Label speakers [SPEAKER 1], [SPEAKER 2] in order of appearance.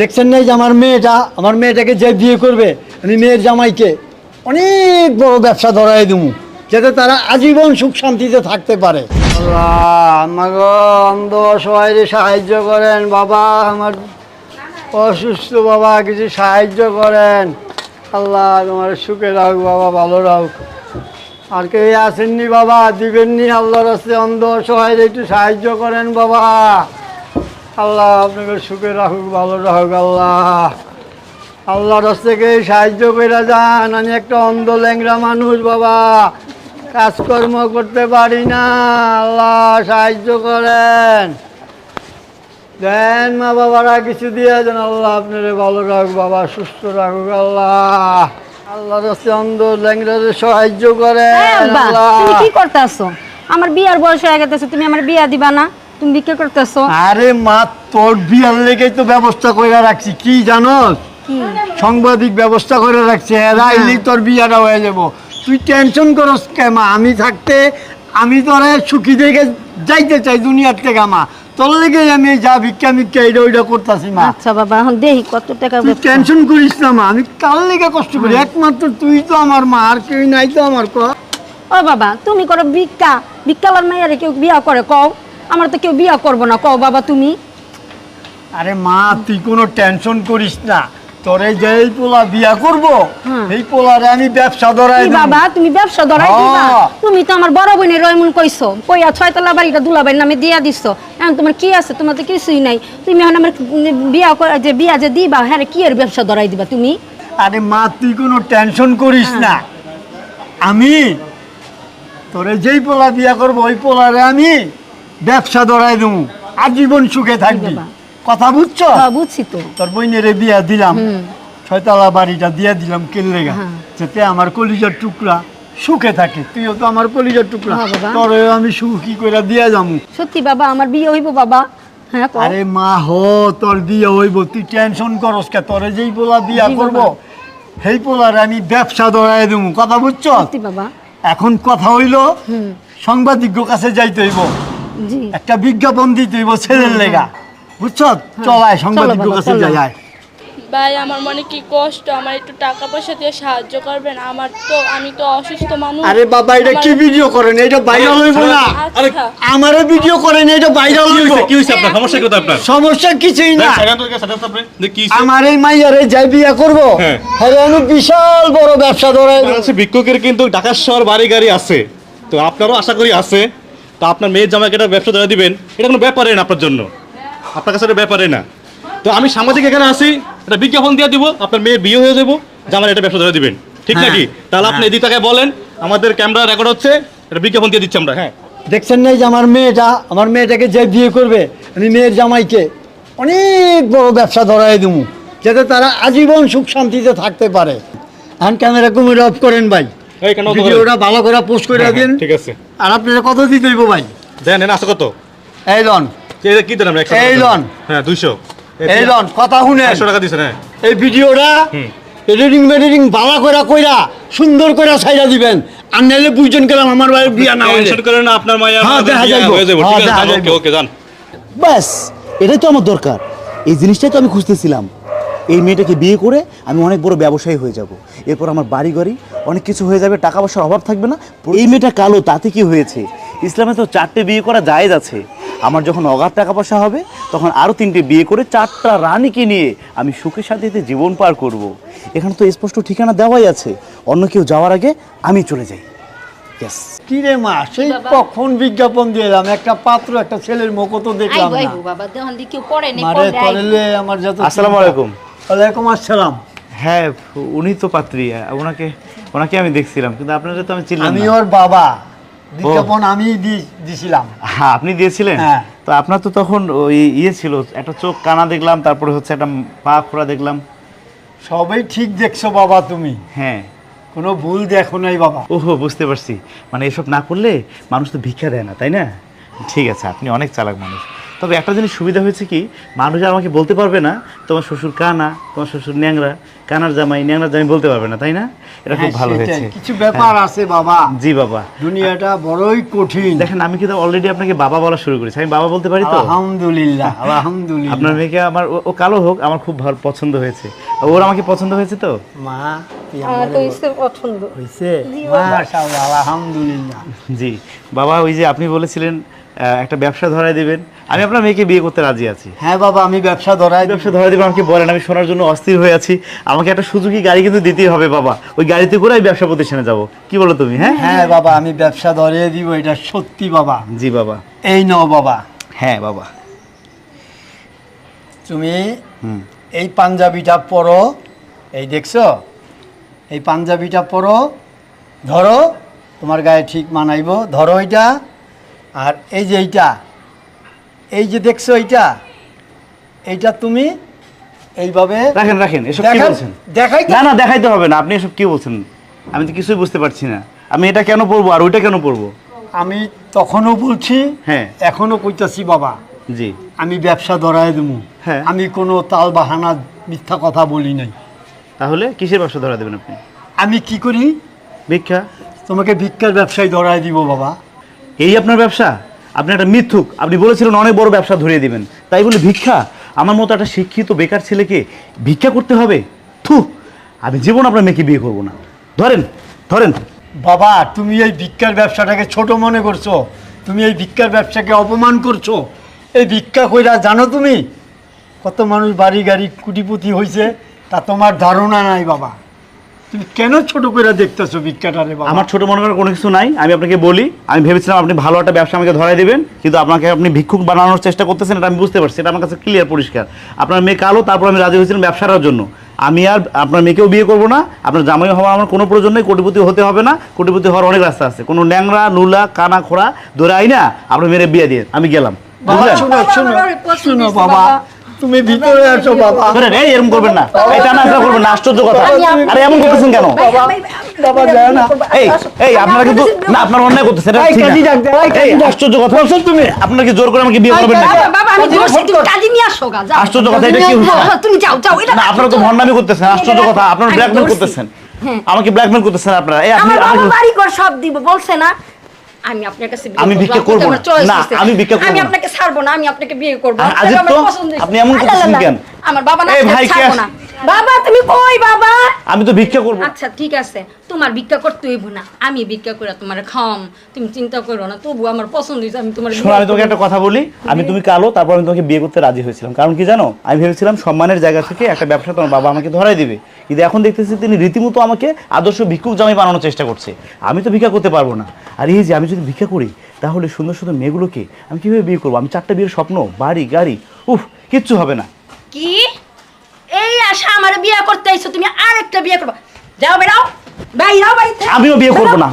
[SPEAKER 1] দেখছেন না যে আমার মেয়েটা? আমার মেয়েটাকে যে বিয়ে করবে, আমি মেয়ের জামাইকে অনেক বড় ব্যবসা ধরাই দেবো যাতে তারা আজীবন সুখ শান্তিতে থাকতে পারে। অন্ধ সাহায্য করেন, বাবা, আমার অসুস্থ বাবা, কিছু সাহায্য করেন। আল্লাহ, তোমার সুখে রাখ বাবা, ভালো রাখ আর কেউ আসেননি বাবা, দিবেননি আল্লাহর রাস্তে অন্ধ অসহায় একটু সাহায্য করেন, বাবা। আল্লাহ আপনাকে সুখে রাখুক ভালো রাখুক আল্লাহ। আল্লাহর রাস্তে কেউ সাহায্য করে যান। আমি একটা অন্ধ ল্যাংরা মানুষ বাবা। কাজকর্ম করতে পারি না। আল্লাহ সাহায্য করেন। দেন মা বাবারা কিছু দিয়ে দেন। আল্লাহ আপনারে ভালো রাখ বাবা সুস্থ রাখুক আল্লাহ। আল্লাহ রাস্তে অন্ধ ল্যাংরাদের সাহায্য করেন
[SPEAKER 2] হ্যাঁ,
[SPEAKER 1] আল্লাহ।
[SPEAKER 2] তুমি কি করতেছো? আমার বিয়ার বয়স হয়ে গেছে তুমি আমার বিয়া দিবা না? তুমি বিক্রি করতেছো?
[SPEAKER 1] আরে মা তোর বিয়ার লেগেই তো ব্যবস্থা করে রাখছি। কি জানোস? সাংবাদিক ব্যবস্থা করে রাখছে রাইলি তোর বিয়াটা হয়ে যাব। তুই টেনশন করস কে মা আমি থাকতে আমি তোরে সুখী দেখে যাইতে চাই দুনিয়ার থেকে মা। তোর লেগে আমি যা ভিক্ষা ভিক্ষা এইটা ওইটা করতেছি মা।
[SPEAKER 2] আচ্ছা বাবা এখন দেখি কত টাকা
[SPEAKER 1] টেনশন করিস না মা আমি কার লেগে কষ্ট করি? একমাত্র তুই তো আমার মা আর কেউ নাই তো আমার ক।
[SPEAKER 2] ও বাবা তুমি করো ভিক্ষা। ভিক্ষালার মাইয়ারে কেউ বিয়া করে কও। আমার তো কেউ বিয়া করব না। কও বাবা তুমি?
[SPEAKER 1] আরে মা তুই কোনো টেনশন করিস না। তোরে যে এই পোলা বিয়া করব
[SPEAKER 2] হ্যাঁ।
[SPEAKER 1] এই পোলারে আমি ব্যবসা ধরাই
[SPEAKER 2] বাবা তুমি ব্যবসা ধরাই দিবা?
[SPEAKER 1] হ্যাঁ।
[SPEAKER 2] তুমি তো আমার বড় বোনের রয়মন কইছো। কইয়া ছয়তলা বাড়িটা দুলাবাইর নামে দিয়া দিছো। এখন তোমার কি আছে? তোমার তো কিছুই নাই। তুমি এখন আমার বিয়া যে বিয়া যে দিবা হ্যাঁ কি এর ব্যবসা ধরাই দিবা তুমি?
[SPEAKER 1] আরে মা তুই কোনো টেনশন করিস না। আমি তোরে যেই পোলা বিয়া করব ওই পোলারে আমি ব্যবসা ধরাই দেবো। আজীবন সুখে থাকবি। কথা বুঝছ?
[SPEAKER 2] হ্যাঁ, বুঝছি তো।
[SPEAKER 1] তোর বইনেরে বিয়া দিলাম। ছয়তলা বাড়িটা দিয়ে দিলাম কেল্লেগা
[SPEAKER 2] হ্যাঁ।
[SPEAKER 1] যাতে আমার কলিজার টুকরা সুখে থাকে। তুইও তো আমার কলিজার টুকরা।
[SPEAKER 2] হ্যাঁ।
[SPEAKER 1] তোরেও আমি সুখী করে দিয়ে যাব
[SPEAKER 2] সত্যি বাবা আমার বিয়ে হইব বাবা। হ্যাঁ
[SPEAKER 1] আরে মা হো তোর বিয়ে হইব। তুই টেনশন করস কে? তোরে যেই পোলা বিয়া করব সেই পোলার আমি ব্যবসা ধরাই দেবো। কথা বুঝছ?
[SPEAKER 2] সত্যি বাবা।
[SPEAKER 1] এখন কথা হইল সাংবাদিক কাছে যাইতে হইব। একটা বিজ্ঞাপন দিতে হইব ছেলের লেগা। বুঝছ? চলায় সাংবাদিক কাছে আয়।
[SPEAKER 3] ভাই আমার মনে কি কষ্ট? আমার একটু টাকা পয়সা দিয়ে সাহায্য করবেন? আমার তো আমি তো অসুস্থ মানুষ।
[SPEAKER 1] আরে বাবা এটা কি ভিডিও করেন? এটা ভাইরাল হইব না।
[SPEAKER 3] আচ্ছা।
[SPEAKER 1] আমারে ভিডিও করেন এটা ভাইরাল
[SPEAKER 4] কি
[SPEAKER 1] হইব।
[SPEAKER 4] কি হয়েছে আপনার? সমস্যা কি আপনার?
[SPEAKER 1] সমস্যা কিছুই না? আমার এই মাইয়ারে যাই বিয়া করব?
[SPEAKER 4] হ্যাঁ।
[SPEAKER 1] হ্যাঁ আমি বিশাল বড় ব্যবসা দেব।
[SPEAKER 4] বাংলাদেশে ভিক্ষুকের কিন্তু ঢাকার শহর বাড়ি গাড়ি আছে। তো আপনারও আশা করি আছে। তো আপনার মেয়ের জামাইকে একটা ব্যবসা ধরে দিবেন? এটা কোনো ব্যাপারে না আপনার জন্য। আপনার কাছে এটা ব্যাপারে না। তো আমি সাংবাদিক এখানে আসি একটা বিজ্ঞাপন দিয়ে দিব আপনার মেয়ের বিয়ে হয়ে যাব জামাই এটা ব্যবসা ধরে দিবেন। ঠিক
[SPEAKER 1] হ্যাঁ।
[SPEAKER 4] নাকি তাহলে আপনি এদিক তাকে বলেন আমাদের ক্যামেরা রেকর্ড হচ্ছে এটা বিজ্ঞাপন দিয়ে দিচ্ছি আমরা হ্যাঁ।
[SPEAKER 1] দেখছেন না যে আমার মেয়েটা আমার মেয়েটাকে যে বিয়ে করবে আমি মেয়ের জামাইকে অনেক বড় ব্যবসা ধরাই দেবো যাতে তারা আজীবন সুখ শান্তিতে থাকতে পারে। এখন ক্যামেরা কুমির অফ করেন ভাই।
[SPEAKER 4] এই কেন অত করেন?
[SPEAKER 1] ভিডিওটা ভালো করে পোস্ট করে
[SPEAKER 4] হ্যাঁ,
[SPEAKER 1] দিন।
[SPEAKER 4] ঠিক আছে।
[SPEAKER 1] আর আপনারা কত দিতে হইব ভাই?
[SPEAKER 4] দেন এনে আছে কত?
[SPEAKER 1] এই লন।
[SPEAKER 4] এই কি দেন
[SPEAKER 1] এই লন।
[SPEAKER 4] হ্যাঁ দুইশো।
[SPEAKER 1] এই লন কথা শুনে
[SPEAKER 4] একশো টাকা দিচ্ছেন হ্যাঁ।
[SPEAKER 1] এই ভিডিওটা এডিটিং মেডিটিং ভালো করে কইরা সুন্দর করে দিবেন। আর নাইলে বুঝছেন গেলাম আমার ভাই বিয়া না হইলে।
[SPEAKER 4] করেন আপনার মায়া
[SPEAKER 1] হ্যাঁ, দেখা যাইবো।
[SPEAKER 4] হয়ে যাব ঠিক আছে? ওকে ওকে যান।
[SPEAKER 5] ব্যাস এটাই তো আমার দরকার। এই জিনিসটাই তো আমি খুঁজতেছিলাম। এই মেয়েটাকে বিয়ে করে আমি অনেক বড় ব্যবসায়ী হয়ে যাব। এরপর আমার বাড়ি গাড়ি অনেক কিছু হয়ে যাবে টাকা পয়সার অভাব থাকবে না। এই মেয়েটা কালো তাতে কি হয়েছে? ইসলামে তো চারটে বিয়ে করা জায়েজ আছে। আমার যখন অগাধ টাকা পয়সা হবে তখন আরও তিনটে বিয়ে করে চারটা রানীকে নিয়ে আমি সুখে শান্তিতে জীবন পার করব। এখানে তো স্পষ্ট ঠিকানা দেওয়াই আছে। অন্য কেউ যাওয়ার আগে আমি চলে যাই। ইয়েস
[SPEAKER 1] কি রে মা সেই কখন বিজ্ঞাপন দিলাম একটা পাত্র একটা ছেলের মুখও তো দেখলাম না।
[SPEAKER 2] আইবো বাবা দেখুন দি কেউ পড়ে নেই পড়ে
[SPEAKER 1] আমার যত
[SPEAKER 5] আসসালামু আলাইকুম।
[SPEAKER 1] ওয়ালাইকুম আসসালাম।
[SPEAKER 5] হ্যাঁ উনি তো পাত্রী ওনাকে ওনাকে আমি দেখছিলাম কিন্তু আপনারা তো আমি চিনলাম
[SPEAKER 1] আমি ওর বাবা বিজ্ঞাপন আমি দিছিলাম।
[SPEAKER 5] হ্যাঁ আপনি দিয়েছিলেন?
[SPEAKER 1] হ্যাঁ।
[SPEAKER 5] তো আপনার তো তখন ওই ইয়ে ছিল একটা চোখ কানা দেখলাম তারপরে হচ্ছে একটা পা খোড়া দেখলাম।
[SPEAKER 1] সবই ঠিক দেখছ বাবা তুমি।
[SPEAKER 5] হ্যাঁ।
[SPEAKER 1] কোনো ভুল দেখো নাই বাবা।
[SPEAKER 5] ওহো বুঝতে পারছি। মানে এসব না করলে মানুষ তো ভিক্ষা দেয় না তাই না? ঠিক আছে আপনি অনেক চালাক মানুষ। তবে একটা জিনিস সুবিধা হয়েছে কি মানুষ আর আমাকে বলতে পারবে না তোমার শ্বশুর কানা তোমার শ্বশুর ন্যাংরা কানার জামাই ন্যাংরা জামাই বলতে পারবে না তাই না? এটা খুব
[SPEAKER 1] হ্যাঁ,
[SPEAKER 5] ভালো হয়েছে।
[SPEAKER 1] কিছু ব্যাপার আছে বাবা।
[SPEAKER 5] জি বাবা।
[SPEAKER 1] দুনিয়াটা বড়ই কঠিন।
[SPEAKER 5] দেখেন আমি কিন্তু অলরেডি আপনাকে বাবা বলা শুরু করেছি। আমি বাবা বলতে পারি তো?
[SPEAKER 1] আলহামদুলিল্লাহ আলহামদুলিল্লাহ।
[SPEAKER 5] আপনার মেয়েকে আমার ও- ও কালো হোক আমার খুব ভালো পছন্দ হয়েছে। ওর আমাকে পছন্দ হয়েছে তো?
[SPEAKER 1] মা
[SPEAKER 2] আমার তো ইচ্ছে পছন্দ।
[SPEAKER 1] হয়েছে মাশাআল্লাহ আলহামদুলিল্লাহ।
[SPEAKER 5] জি। বাবা ওই যে আপনি বলেছিলেন একটা ব্যবসা ধরায় দিবেন আমি আপনার মেয়েকে বিয়ে করতে রাজি আছি।
[SPEAKER 1] হ্যাঁ বাবা আমি ব্যবসা ধরাই
[SPEAKER 5] ব্যবসা ধরায় দিবেন আমাকে বলেন আমি শোনার জন্য অস্থির হয়ে আছি। আমাকে একটা সুযোগী গাড়ি কিন্তু দিতেই হবে বাবা। ওই গাড়িতে করে আমি ব্যবসা প্রতিষ্ঠানে যাব। কি বলো তুমি হ্যাঁ?
[SPEAKER 1] হ্যাঁ বাবা আমি ব্যবসা ধরিয়ে দিব এটা সত্যি বাবা।
[SPEAKER 5] জি বাবা।
[SPEAKER 1] এই নাও বাবা।
[SPEAKER 5] হ্যাঁ বাবা।
[SPEAKER 1] তুমি
[SPEAKER 5] হুম।
[SPEAKER 1] এই পাঞ্জাবিটা পরো এই দেখছ? এই পাঞ্জাবিটা পরো ধরো তোমার গায়ে ঠিক মানাইব ধরো এটা আর এই যে এইটা এই যে দেখছ এইটা এইটা তুমি এইভাবে
[SPEAKER 5] রাখেন রাখেন এসব কি বলছেন?
[SPEAKER 1] দেখাই
[SPEAKER 5] না না দেখাইতে হবে না আপনি এসব কি বলছেন? আমি তো কিছুই বুঝতে পারছি না। আমি এটা কেন পরবো আর ওইটা কেন পরবো
[SPEAKER 1] আমি তখনও বলছি
[SPEAKER 5] হ্যাঁ।
[SPEAKER 1] এখনও কইতাছি বাবা।
[SPEAKER 5] জি।
[SPEAKER 1] আমি ব্যবসা ধরায় দেবো
[SPEAKER 5] হ্যাঁ।
[SPEAKER 1] আমি কোনো তাল বাহানা মিথ্যা কথা বলি নাই।
[SPEAKER 5] তাহলে কিসের ব্যবসা ধরা দেবেন আপনি?
[SPEAKER 1] আমি কি করি?
[SPEAKER 5] ভিক্ষা?
[SPEAKER 1] তোমাকে ভিক্ষার ব্যবসায় ধরায় দিব বাবা।
[SPEAKER 5] এই আপনার ব্যবসা? আপনি একটা মিথ্যুক, আপনি বলেছিলেন অনেক বড় ব্যবসা ধরিয়ে দিবেন। তাই বলে, ভিক্ষা? আমার মতো একটা শিক্ষিত বেকার ছেলেকে ভিক্ষা করতে হবে? থু, আমি জীবন আপনার মেয়েকে বিয়ে করব না। ধরেন ধরেন।
[SPEAKER 1] বাবা, তুমি এই ভিক্ষার ব্যবসাটাকে ছোট মনে করছ। তুমি এই ভিক্ষার ব্যবসাকে অপমান করছ। এই ভিক্ষা কইরা জানো তুমি? কত মানুষ বাড়ি গাড়ি কুটিপুতি হয়েছে তা তোমার ধারণা নাই বাবা। তুমি কেন ছোট করে দেখতেছো ভিক্ষাটারে
[SPEAKER 5] আমার ছোট মনে করার কোনো কিছু নাই আমি আপনাকে বলি আমি ভেবেছিলাম আপনি ভালো একটা ব্যবসা আমাকে ধরাই দেবেন কিন্তু আপনাকে আপনি ভিক্ষুক বানানোর চেষ্টা করতেছেন এটা আমি বুঝতে পারছি এটা আমার কাছে ক্লিয়ার পরিষ্কার। আপনার মেয়ে কালো তারপর আমি রাজি হয়েছিলাম ব্যবসাটার জন্য। আমি আর আপনার মেয়েকেও বিয়ে করব না আপনার জামাই হওয়া আমার কোনো প্রয়োজন নেই কোটিপতি হতে হবে না কোটিপতি হওয়ার অনেক রাস্তা আছে। কোনো ন্যাংরা নুলা কানা খোড়া ধরে আই না আপনার মেয়ের বিয়ে দিয়ে আমি গেলাম।
[SPEAKER 1] বাবা শুনো শুনো শুনো বাবা। তুমি ভিতরে আসো বাবা।
[SPEAKER 5] এই এরকম করবেন না। এই টানা আসা করবেন না আশ্চর্য কথা। আরে এমন করতেছেন কেন?
[SPEAKER 1] বাবা যায় না।
[SPEAKER 5] এই এই আপনারা কিন্তু না আপনার অন্যায় করতেছেন এটা ঠিক না।
[SPEAKER 1] এই।
[SPEAKER 5] আশ্চর্য কথা। বলছেন তুমি। আপনারা কি জোর করে আমাকে বিয়ে করবেন না
[SPEAKER 2] বাবা, আমি কাজে নিয়ে আসো গা
[SPEAKER 5] আশ্চর্য কথা এটা কি হচ্ছে
[SPEAKER 2] তুমি যাও যাও এটা
[SPEAKER 5] না আপনারা তো ভণ্ডামি করতেছেন আশ্চর্য কথা আপনারা ব্ল্যাকমেল করতেছেন।
[SPEAKER 2] হ্যাঁ।
[SPEAKER 5] আমাকে ব্ল্যাকমেল করতেছেন আপনারা। এই আপনি
[SPEAKER 2] আমার বাড়ি ঘর সব দিব বলছে না। আমি আপনার কাছে
[SPEAKER 5] আমি
[SPEAKER 2] বিক্রি
[SPEAKER 5] করব না। আমি বিক্রি করব
[SPEAKER 2] আমি আপনাকে ছাড়বো না আমি আপনাকে বিয়ে করব।
[SPEAKER 5] আপনি এমন কেন?
[SPEAKER 2] আমার বাবা না ছাড়বো না। বাবা তুমি কই বাবা?
[SPEAKER 5] আমি তো ভিক্ষা করব।
[SPEAKER 2] আচ্ছা ঠিক আছে। তোমার ভিক্ষা করতে হইব না। আমি ভিক্ষা করে তোমার খাম তুমি চিন্তা করো না তবু আমার পছন্দ হয়েছে আমি তোমার
[SPEAKER 5] শোনো আমি তোমাকে একটা কথা বলি। আমি তুমি কালো তারপর আমি তোমাকে বিয়ে করতে রাজি হয়েছিলাম। কারণ কি জানো? আমি ভেবেছিলাম সম্মানের জায়গা থেকে একটা ব্যবসা তোমার বাবা আমাকে ধরাই দিবে। কিন্তু এখন দেখতেছি তিনি রীতিমতো আমাকে আদর্শ ভিক্ষুক জামাই বানানোর চেষ্টা করছে। আমি তো ভিক্ষা করতে পারব না। আর এই যে আমি যদি ভিক্ষা করি তাহলে সুন্দর সুন্দর মেয়েগুলোকে আমি কীভাবে বিয়ে করব? আমি চারটা বিয়ের স্বপ্ন বাড়ি গাড়ি উফ কিচ্ছু হবে না।
[SPEAKER 2] কি? আমার বিয়ে করতে আইছো তুমি আরেকটা বিয়ে করবা। যাও বেরাও বাইরাও বাড়িতে।
[SPEAKER 5] আমিও বিয়ে করব না